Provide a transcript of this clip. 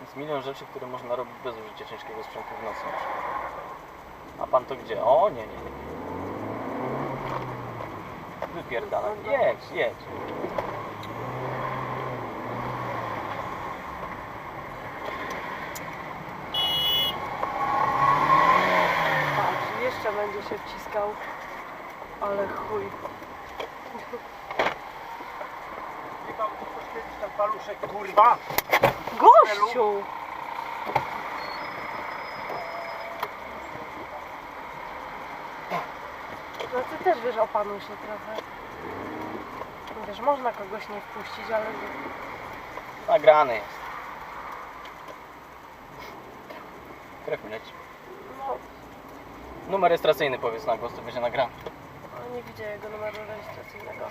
Jest milion rzeczy, które można robić bez użycia ciężkiego sprzętu w nocy. A pan to gdzie? O, nie, nie, nie. Wypierdala. Jedź, jedź. Patrz, jeszcze będzie się wciskał. Ale chuj. Ci coś kiedyś ten paluszek, kurwa? Gościu! No ty też wiesz, opanuj się trochę. Wiesz, można kogoś nie wpuścić, ale Nagrany jest. Krew mi leci. no, Numer rejestracyjny powiedz na głos, to będzie nagrany. no nie widzę jego numeru rejestracyjnego.